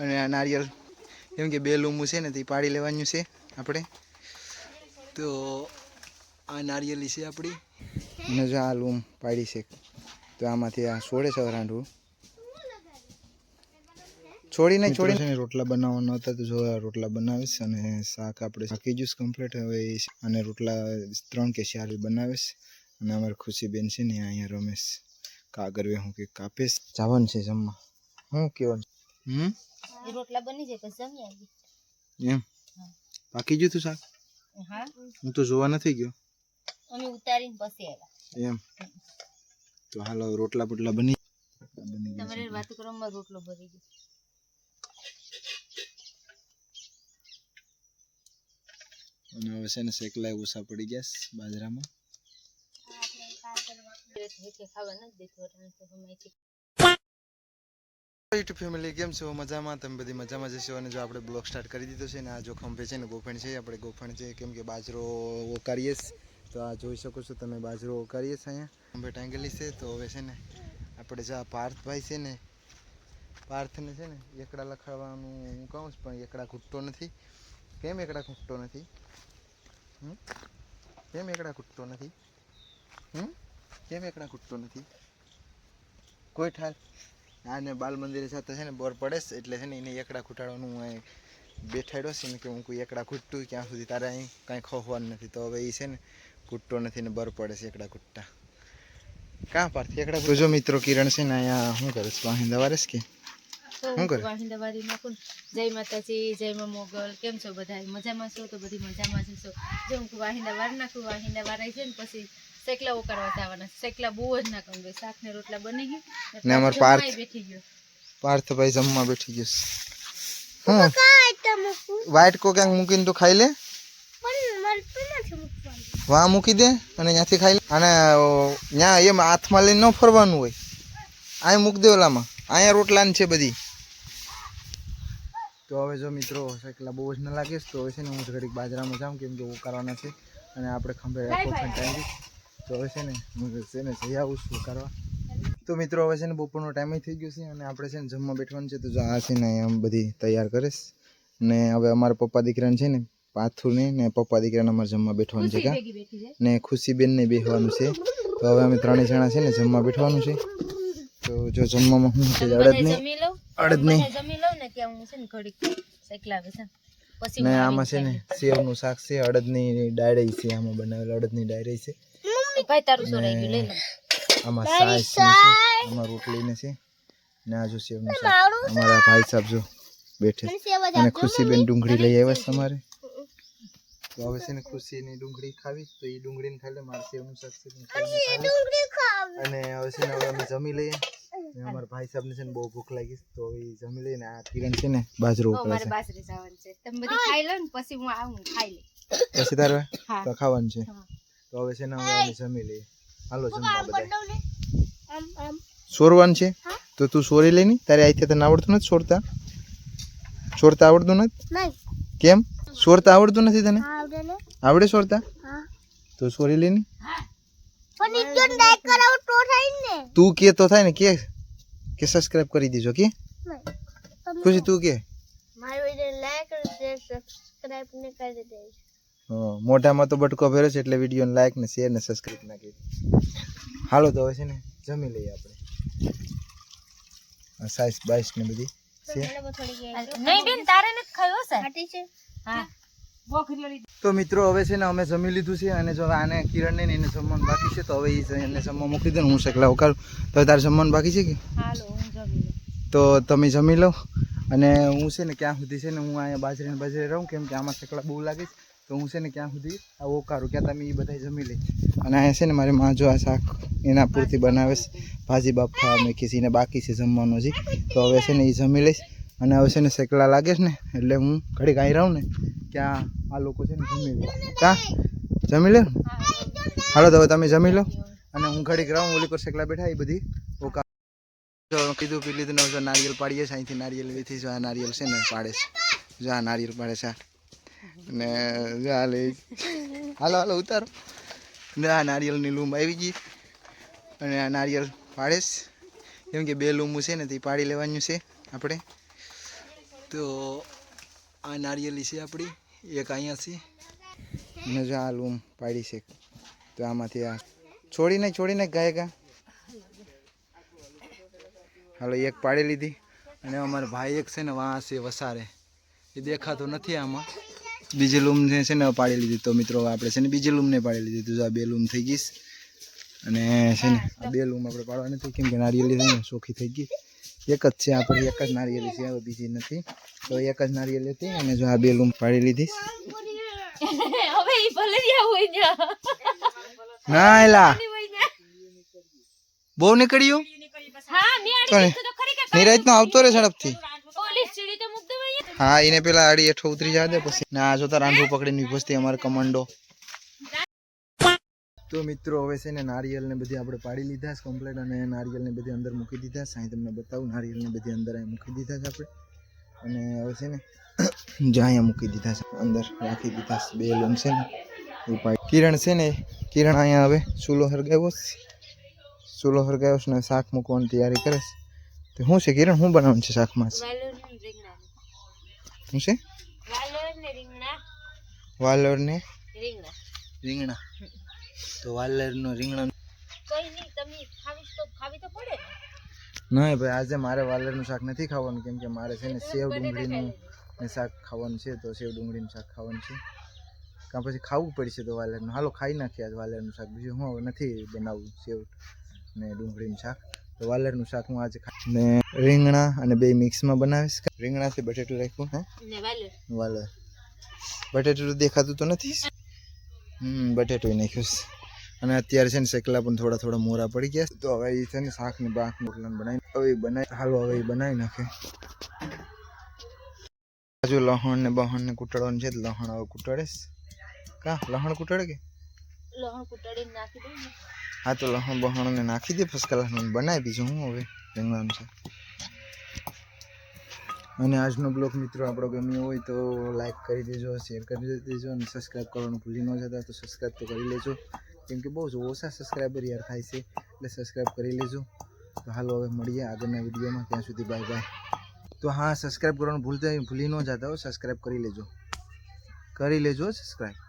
અને આ નારિયેળ. કેમ કે બે લૂંબુ છે ને તે પાડી લેવાનું છે આપણે. તો આ નારિયેળી છે આપણી અને જો આ લૂમ પાડી છે. તો આમાંથી આ છોડે છે રાંધવું છોડી નહીં છોડી ને રોટલા બનાવવાના હતા તો જો આ રોટલા બનાવીશ અને શાક આપણે શાકી જ્યુસ કમ્પ્લીટ હવે અને રોટલા ત્રણ કે ચાર બનાવીશ અને અમારી ખુશીબેન છે ને અહીંયા રમેશ કાગરવે હું કે કાપીશ જવાનું છે જમવા. હું કેવાનું હમ? રોટલા બની જાય પછી જમી આવી એમ? બાકી ગયું તું શાક? હા. હું તો જોવા નથી ગયો. અમે ઉતારીને પછી આવ્યા. એમ? તો હાલો રોટલા બોટલા બની તમારે વાત કરવામાં રોટલો ભરી ગયો. અને હવે છે ને શેકલા ઓછા પડી ગયા બાજરામાં. ખાવા નથી દેતું યુટ્યુબ ફેમિલી કેમ છો? મજામાં? તમે બધી મજામાં જશો અને જો આપણે બ્લોગ સ્ટાર્ટ કરી દીધો છે ને, આ જો ખંભે છે ને, ગોફણ છે. આપણે ગોફણ છે, કેમ કે બાજરો ઓકારીએ તો આ જોઈ શકો છો તમે, બાજરો ઓકારીએ છે અહીંયા. ખંભે ટાંગેલી છે. તો હવે છે ને, આપણે જે આ પાર્થભાઈ છે ને, પાર્થને છે ને, એકડા લખાડવાનું હું કહું છું, પણ એકડા ખૂટતો નથી. કેમ એકડા ખૂટતો નથી? કેમ એકડા ખૂટતો નથી? કેમ એકડા ખૂટતો નથી? કોઈ ઠાલ આને બાલ મંદિરે સાથે છે ને બોર પડે છે એટલે છે ને એને એકડા ખૂટાડવાનું હું અહીં બેઠાડ્યો છે ને કે હું કોઈ એકડા ખૂટતું ક્યાં સુધી તારે અહીં કાંઈ ખોવાનું નથી. તો હવે એ છે ને ખૂટતો નથી ને બર પડે છે એકડા ખૂટતા. કાં પારથી એકડા તો જો મિત્રો કિરણ છે ને અહીંયા શું કરે છે? વાહિંદા વારસ કે? શું કરે? વાહિંદા વારી નાખું. જય માતાજી જય માં મોગલ. કેમ છો બધા? મજામાં છો? તો બધી મજામાં જ છો જો હું વાહિંદા વાર નાખું વાહિંદા વાર છે ને પછી શેકલા ઉકાળવા જવાના શેકલા બહુ જ ના કમ શાક ને રોટલા બની ગયા ને અમાર પાર્થ? બેઠી ગયો. પાર્થભાઈ જમવા બેઠી ગયો હા. વાઈટ કો ક્યાંક મૂકીને તો ખાઈ લે? વા મૂકી દે અને ત્યાંથી ખાઈ લે. અને ત્યાં એમ હાથમાં લઈને ન ફરવાનું હોય. અહીં મૂકી દે ઓલામાં. અહીંયા રોટલાની છે બધી. તો હવે જો મિત્રો એકલા બહુ જ ન લાગે તો હવે છે ને હું ઘડીક બાજરામાં જાઉં કેમ કે ઉકાળવાના છે. અને આપણે ખંભે કોફન ટાઈમ તો હવે છે ને હું છે ને જઈ આવું છું કરવા તો મિત્રો હવે છે ને બપોરનો ટાઈમ થઈ ગયો છે અને આપણે છે ને જમવા બેઠવાનું છે. તો જો આ છે ને આમ બધી તૈયાર કરીશ. ને હવે અમારા પપ્પા દીકરાને છે ને પાથુને ને પપ્પા દીકરાને અમારે જમવા બેઠવાનું છે. કા ને ખુશીબેનને બેસવાનું છે. તો હવે અમે ત્રણેય જણા છે ને જમવા બેઠવાનું છે. તો જો જમવામાં હું છે અડદ નહીં જમી લઉં ને ત્યાં હું છે ને ઘડીક શેકલા છે ને આમાં છે ને સેવનું શાક છે અડદની ડાયરી છે આમાં બનાવેલ અડદની ડાયરી છે. ખાઈ. ભાઈ તારું શું રહી ગયું? લઈ લે. આમાં સાઈઝ છે આમાં રોટલીને છે ને આ જો સેવનું શાક. અમારા ભાઈ સાહેબ જો બેઠે અને અને ખુશીબેન ડુંગળી લઈ આવ્યા છે તમારે તો હવે છે ને ખુશીની ડુંગળી ખાવી તો એ ડુંગળીને ખાઈ લે મારે સેવનું શાક છે ખાવી. અને હવે છે ને હવે અમે જમી લઈએ. અમારા ભાઈ સાહેબને છે ને બહુ ભૂખ લાગી છે તો એ જમી લઈને આ કિરણ છે ને બાજરો ઉકળે છે. બાજરી જવાનું છે. તમે બધી ખાઈ લો ને પછી હું આવું ખાઈ લઈ. પછી તારે તો ખાવાનું છે. હા. તો હવે છે ને અમે જમી લઈએ. હાલો જમવા બધા સોરવાનું છે? તો તું સોરી લઈ ની તારે અહીંથી તને આવડતું નથી સોરતા? સોરતા આવડતું નથી? કેમ? સોરતા આવડતું નથી તને? આવડે સોરતા? તો સોરી લઈ ની. તું કે તો થાય ને કે? કે સબસ્ક્રાઇબ કરી દીજો કે? ખુશી તું કે? હા, મોઢામાં તો બટકો ભર્યો છે એટલે વિડીયોને લાઈક ને શેર ને સબસ્ક્રાઈબ ના કરી. હાલો તો હવે છે ને જમી લઈએ આપણે. આ સાઈઝ બાઈસ ને બધી છે. નહીં બેન તારે નથી ખાયો છે? હા. તો મિત્રો હવે છે ને અમે જમી લીધું છે અને જો આને કિરણ ને એને જમવાનું બાકી છે તો હવે એને જમવા મોકલી દે હું શકલા ઉકાળું. તો તારે જમવાનું બાકી છે કે? હાલો જમી લઉં. તો તમે જમી લો. અને હું છે ને ક્યાં સુધી છે ને હું અહીંયા બાજરી ને બાજરી રહું કેમ કે આમાં શેકલા બહુ લાગે છે. તો હું છે ને ક્યાં સુધી આ ઓકારું, ક્યાં તમે એ બધા જમી લે. અને અહીંયા છે ને મારી માં જો આ શાક એના પૂરતી બનાવે છે. ભાજી બાફા મેં ખીસીને બાકી છે જમવાનું છે તો હવે છે ને એ જમી લઈશ. અને હવે છે ને શેકલા લાગે છે ને, એટલે હું ઘડીક અહીં રહું ને ક્યાં આ લોકો છે ને જમી લે. ક્યાં જમી લે? હાલો તો હવે તમે જમી લો. અને હું ઘડીક રહું, ઓલી પર શેકલા બેઠા એ બધી ઓકા કીધું પી લીધું ને નારિયેલ પાડીએ છે, અહીંથી નારિયેલ વેથી જો આ નારિયેલ છે ને પાડે છે. જો આ નારિયેલ પાડે છે. ને, જો હાલો હાલો, ઉતારો. ને આ નારિયેળની લૂમ આવી ગઈ. અને આ નારિયેળ પાડે છે. કેમ કે બે લૂમું છે ને, તે પાડી લેવાનું છે આપણે. તો આ નારિયેળી છે આપણી. એક અહીંયા છે. અને જો આ લૂમ પાડી છે. તો આમાંથી આ છોડીને છોડીને ગાય ગા. હાલો, એક પાડી લીધી. અને અમારા ભાઈ એક છે ને વાં છે વસારે. એ દેખાતો નથી આમાં. બીજી લૂમને છે ને પાડી લીધી. તો મિત્રો આપણે છે ને બીજી લૂમને પાડી લીધી. તું આ બે લૂમ થઈ ગઈશ અને છે ને આ બે લૂમ આપણે પાડવા નથી કેમ કે નારિયેલી છે ને ચોખ્ખી થઈ ગઈ. એક જ છે આપણે એક જ નારિયેલી છે હવે બીજી નથી. તો એક જ નારિયેલી હતી અને જો આ બે લૂમ પાડી લીધી હવે ઈ ભલે હોય ના એલા. બહુ નીકળ્યું? નિરાજ નો આવતો રે ઝડપથી ઓલી સીડી તો મૂક દો અહીંયા. હા, એને પેલા આડી હેઠો ઉતરી જવા પછી. ના જોતા રાંધવું પકડીને વિભસતી અમારે કમાન્ડો તો મિત્રો, હવે છે ને નારિયેલ ને બધી આપણે પાડી લીધા છે કમ્પ્લેટ અને નારિયેલ ને બધી અંદર મૂકી દીધા છે. તમને બતાવું નારિયેલ ને બધી અંદર અહીં મૂકી દીધા છે આપણે. અને હવે છે ને જ્યાં મૂકી દીધા છે, અંદર રાખી દીધા છે બે લૂમ છે ને. એ કિરણ છે ને, કિરણ અહીંયા હવે ચૂલો હરગાવ્યો છે. ચૂલો હરગાવ્યો ને, શાક મૂકવાની તૈયારી કરે તો શું છે કિરણ, શું બનાવવાનું છે શાકમાં? શું છે? વાલોર ને રીંગણા. તો વાલરનું રીંગણા નહીં ભાઈ આજે મારે વાલોરનું શાક નથી ખાવાનું કેમ કે મારે છે ને સેવ ડુંગળીનું ને શાક ખાવાનું છે તો સેવ ડુંગળીનું શાક ખાવાનું છે. કાં પછી ખાવું પડશે તો વાલરનું. હાલો ખાઈ નાખીએ આજ વાલોરનું શાક. બીજું હું નથી બનાવવું સેવ ને ડુંગળીનું શાક. તો વાલરનું શાક હું આજે ખા ને રીંગણા અને બે મિક્સમાં બનાવીશ. રીંગણાથી બટેટું રાખ્યું હે? ને વાલોર. બટેટું દેખાતું તો નથી. હમ બટેટું નાખ્યું અને અત્યારે છે ને શેકલા પણ થોડા થોડા મોરા પડી ગયા છે. તો હવે એ છે ને શાક ને બાક રોટલા બનાવી હવે બનાવી હાલો હવે બનાવી નાખે. હજુ લહણ ને બહણ ને કૂટડવાનું છે લહણ હવે કૂટડેશ કા લહણ કૂટડે કે? લહણ કુટાડીને હા, તો લહણ બહણ ને નાખી દે ફર્સ્ટ ક્લાસ બનાવી બીજું હું હવે રીંગણાનું છે. અને આજનો બ્લોગ મિત્રો આપણો ગમ્યો હોય તો લાઈક કરી દેજો, શેર કરી દેજો, અને સબસ્ક્રાઈબ કરવાનું ભૂલી ન જતા તો સબસ્ક્રાઈબ તો કરી લેજો. કેમ કે બહુ જ ઓછા સબસ્ક્રાઈબર યાર થાય છે, એટલે સબસ્ક્રાઈબ કરી લેજો. તો હાલો હવે મળીએ આગળના વિડીયોમાં, ત્યાં સુધી બાય બાય તો હા સબસ્ક્રાઈબ કરવાનું ભૂલતા ભૂલી ન જતા હો સબસ્ક્રાઈબ કરી લેજો. કરી લેજો સબસ્ક્રાઈબ